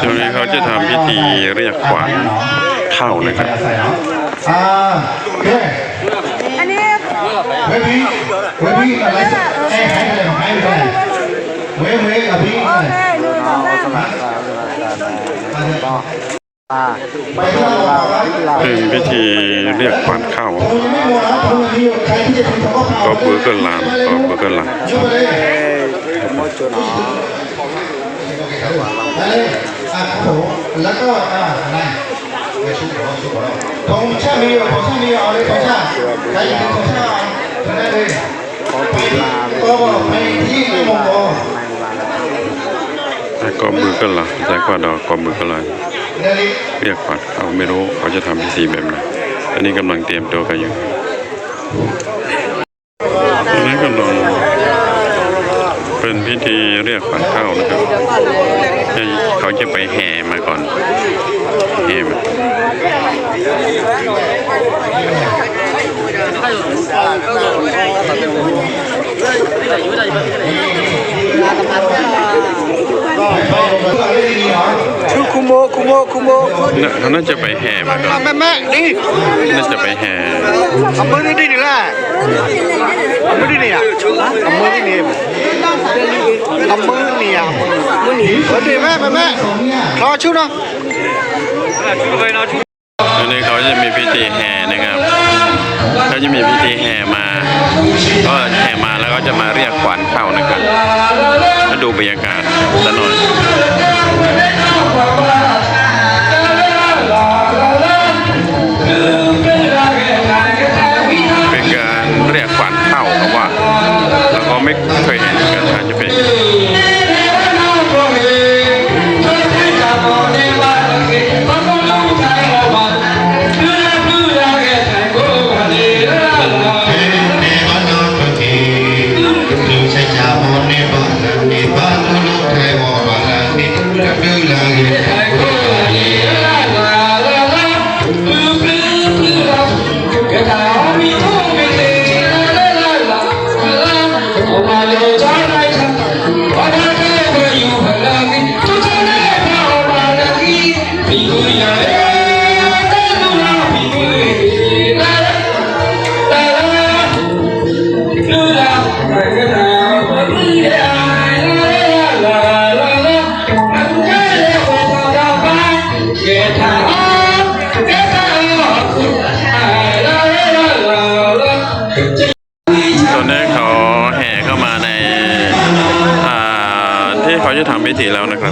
ตรงนี้เขาจะทำพิธีเรียกขวัญเข้านะครับ อ่าโอเคอันนี้เวทีเวทีอะไรสักเอ้ยให้ไปเลยให้ไปเลยเวเวกับพี่โอเคหนึ่งสองสามไปที่เราบอกว่าเป็นพิธีเรียกขวัญเข้าผมยังไม่หมดนะผมยังมีใครที่จะทำเขาก็พาก็เบอร์เกอร์ลานก็เบอร์เกอร์ลานช่วยไปเลยไปเลย อะครับผมแล้วก็อ่านั่นไปชุบหัวชุบหัวของชามีของชามีเอาเลยของชาใครจะเป็นของชาเอาได้เลยไปก็ไปที่ม่มองโกแล้วก็เบอกอร์ลานแต่ก็ดอกก็เบอกอร์ลานเรียกขวัญเข้าไม่รู้เขาจะทำพิธีแบบไหนอันนี้กำลังเตรียมตัวกันอยู่ตอนนี้กำลัง เป็นพิธีเรียกขวัญเข้านะครับให้เขาจะไปแห่มาก่อนแห่มาชื่อคุโมคุโมคุโมน่ะเขาน่าจะไปแห่มาก่อนแม่แม่นี่น่าจะไปแห่ทำมือนี่ดีนี่แหละทำมือนี่นี่อะทำมือนี่นี่ทำมือนี่อะ มือนี่เออดีแม่แม่ไปแม่รอชุดเนาะตอนนี้เขาจะมีพิธีแห่นะครับเขาจะมีพิธีแห่มา ก็แห่มาแล้วก็จะมาเรียกขวัญเข้านะครับมาดูบรรยากาศสักหน่อย ไม่เคยเห็นเหมือนกันว่าจะเป็น ตอนนี้เขาแห่เข้ามาในอ่าที่เขาจะทำพิธีแล้วนะครับ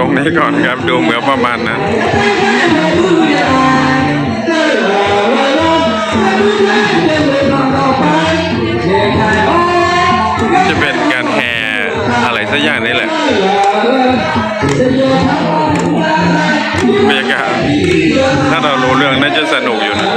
รอบตรงนี้ก่อนครับ ดูเหมือนประมาณนั้นจะเป็นการแห่อะไรสักอย่างนี่แหละบรรยากาศถ้าเรารู้เรื่องน่าจะสนุกอยู่นะ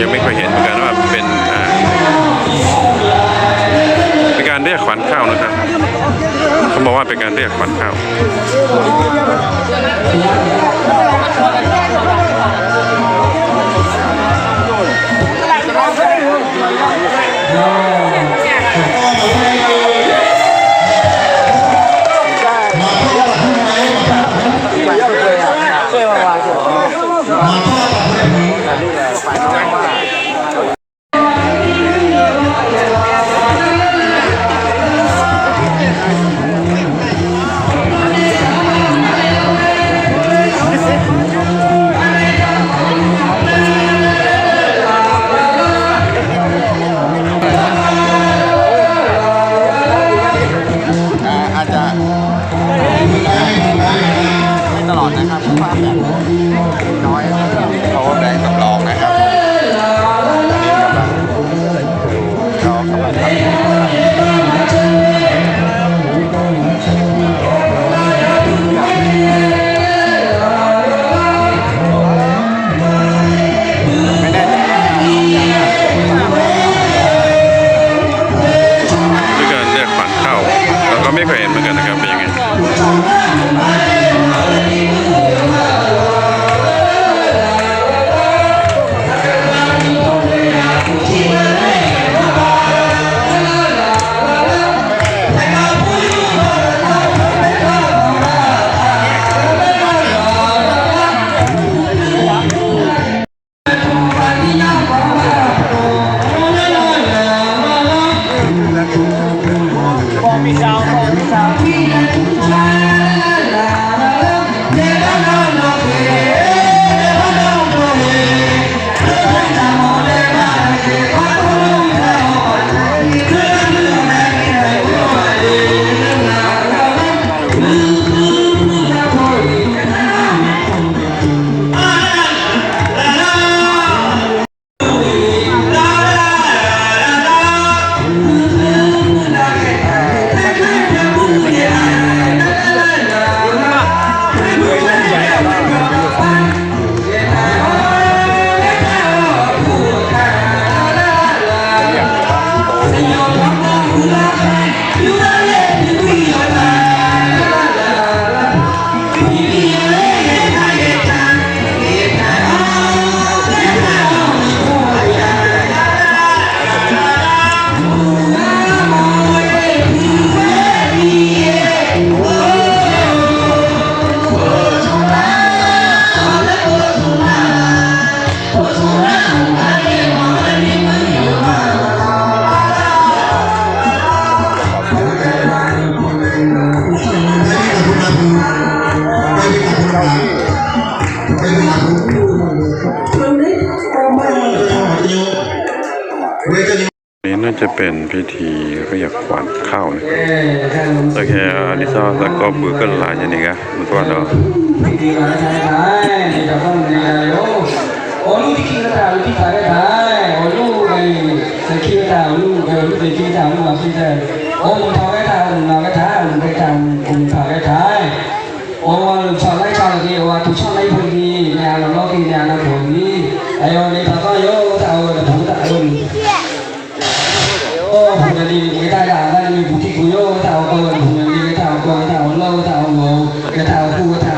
ยังไม่เคยเห็นเหมือนกันว่าเป็นเป็นการเรียกขวัญข้าวนะครับเขาบอกว่าเป็นการเรียกขวัญข้าว จะเป็นพิธีเรียกขวัญเข้านะครับโอเคอันนี้ซอสแล้วก็บือก็หลายอย่างนี้นะมันก็เนาะต้อ้ลูอ that our who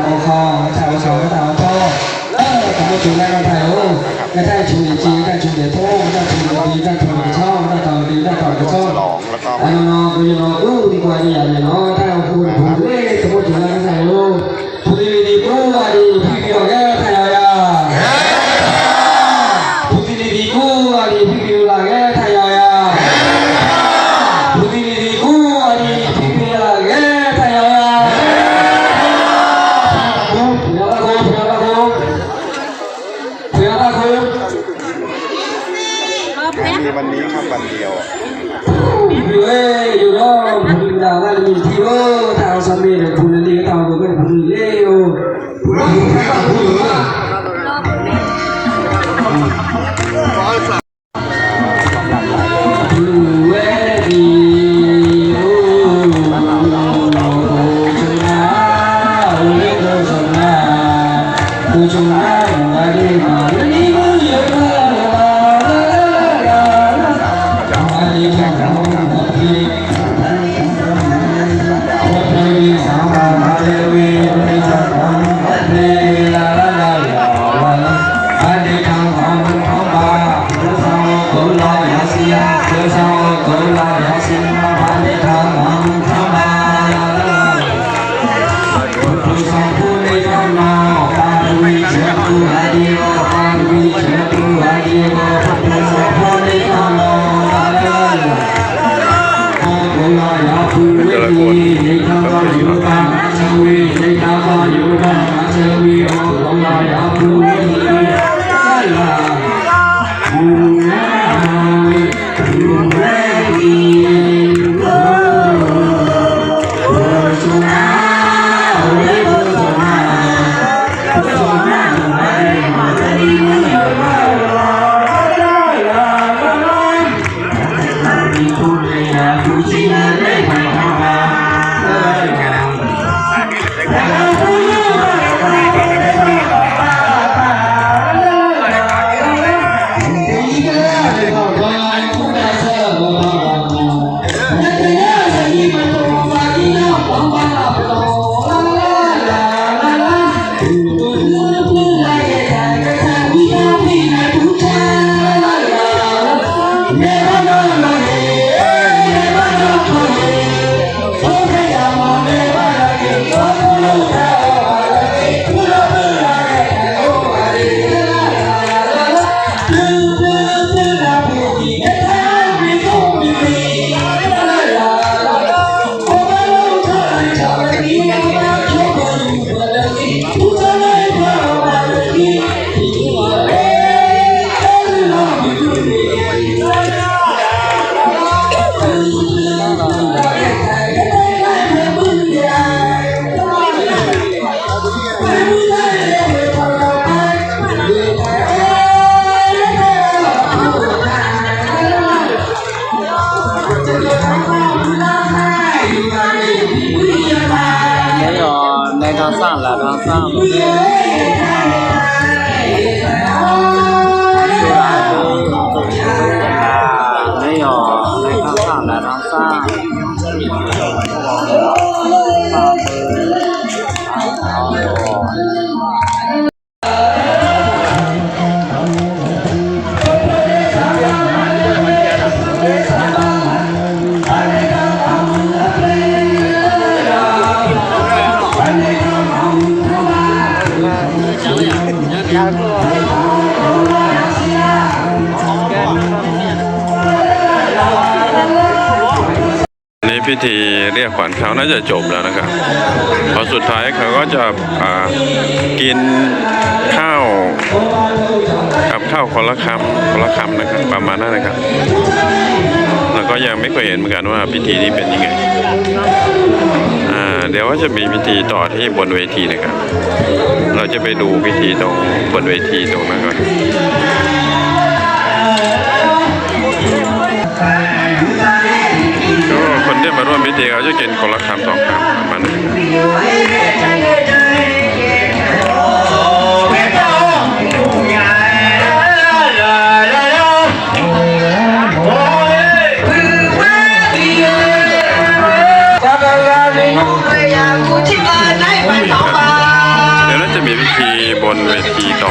you. 我们是祖国 พิธีเรียกขวัญเขาน่าจะจบแล้วนะครับพอสุดท้ายเขาก็จะอ่ากินข้าวกับข้าวคนละคำคนละคำนะครับประมาณนั้นนะครับ แล้วก็ยังไม่เคยเห็นเหมือนกันว่าพิธีนี้เป็นยังไงอ่าเดี๋ยวว่าจะมีพิธีต่อที่บนเวทีนะครับ เราจะไปดูพิธีตรงบนเวทีตรงนั้นก่อน วยเป็นคนละคำสองคำมาหนึ่งเดี๋ยวน่าจะมีพิธีบนเวทีต่อ